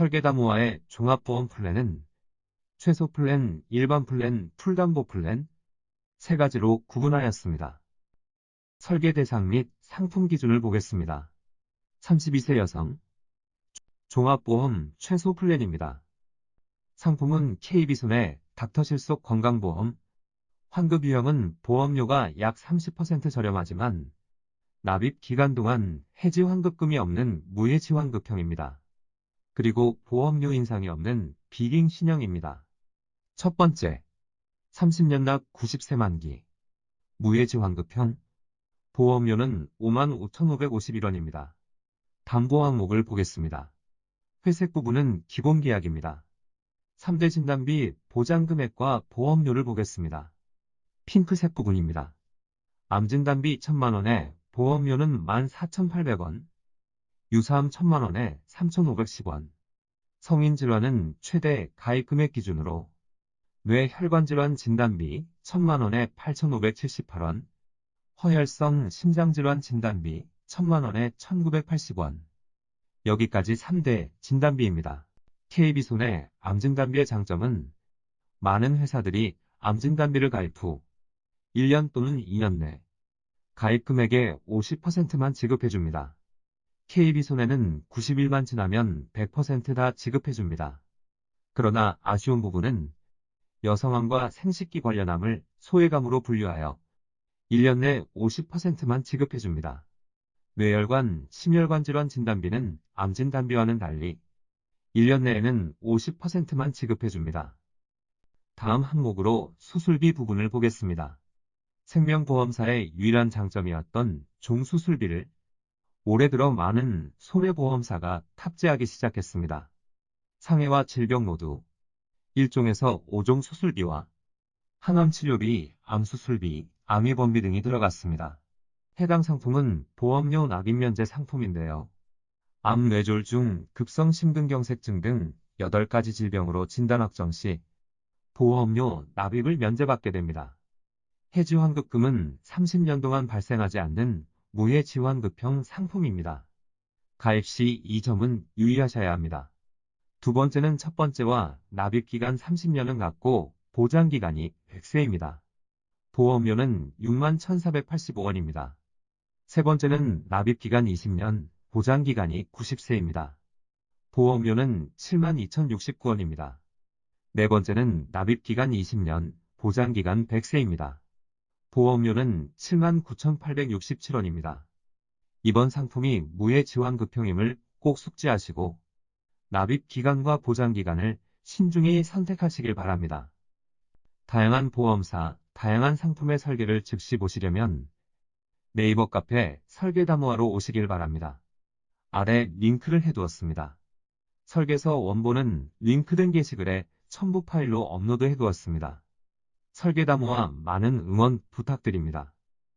설계다모아의 종합보험 플랜은 최소 플랜, 일반 플랜, 풀담보 플랜 세 가지로 구분하였습니다. 설계 대상 및 상품 기준을 보겠습니다. 32세 여성 종합보험 최소 플랜입니다. 상품은 KB손해 닥터실속 건강보험 환급 유형은 보험료가 약 30% 저렴하지만 납입 기간 동안 해지 환급금이 없는 무해지 환급형입니다. 그리고 보험료 인상이 없는 비깅 신형입니다. 첫 번째, 30년 납 90세 만기 무해지 환급형 보험료는 55,551원입니다. 담보 항목을 보겠습니다. 회색 부분은 기본 계약입니다. 3대 진단비 보장 금액과 보험료를 보겠습니다. 핑크색 부분입니다. 암진단비 1천만원에 보험료는 14,800원, 유사암 1천만원에 3,510원, 성인 질환은 최대 가입 금액 기준으로 뇌혈관 질환 진단비 1천만원에 8,578원, 허혈성 심장질환 진단비 1천만원에 1,980원. 여기까지 3대 진단비입니다. KB손의 암진단비의 장점은 많은 회사들이 암진단비를 가입 후 1년 또는 2년 내 가입 금액의 50%만 지급해줍니다. KB손해는 90일만 지나면 100%다 지급해줍니다. 그러나 아쉬운 부분은 여성암과 생식기 관련암을 소외감으로 분류하여 1년 내 50%만 지급해줍니다. 뇌혈관, 심혈관 질환 진단비는 암 진단비와는 달리 1년 내에는 50%만 지급해줍니다. 다음 항목으로 수술비 부분을 보겠습니다. 생명보험사의 유일한 장점이었던 종수술비를 올해 들어 많은 손해보험사가 탑재하기 시작했습니다. 상해와 질병 모두 1종에서 5종 수술비와 항암 치료비, 암 수술비, 암입원비 등이 들어갔습니다. 해당 상품은 보험료 납입 면제 상품인데요. 암, 뇌졸 중 급성 심근경색증 등 8가지 질병으로 진단 확정 시 보험료 납입을 면제받게 됩니다. 해지 환급금은 30년 동안 발생하지 않는 무해지환급형 상품입니다. 가입 시 이 점은 유의하셔야 합니다. 두 번째는 첫 번째와 납입기간 30년은 같고 보장기간이 100세입니다. 보험료는 61,485원입니다. 세 번째는 납입기간 20년, 보장기간이 90세입니다. 보험료는 72,069원입니다. 네 번째는 납입기간 20년, 보장기간 100세입니다. 보험료는 79,867원입니다. 이번 상품이 무해지환급형임을 꼭 숙지하시고 납입 기간과 보장 기간을 신중히 선택하시길 바랍니다. 다양한 보험사, 다양한 상품의 설계를 즉시 보시려면 네이버 카페 설계다모아로 오시길 바랍니다. 아래 링크를 해두었습니다. 설계서 원본은 링크된 게시글에 첨부 파일로 업로드 해두었습니다. 설계다 모아 많은 응원 부탁드립니다.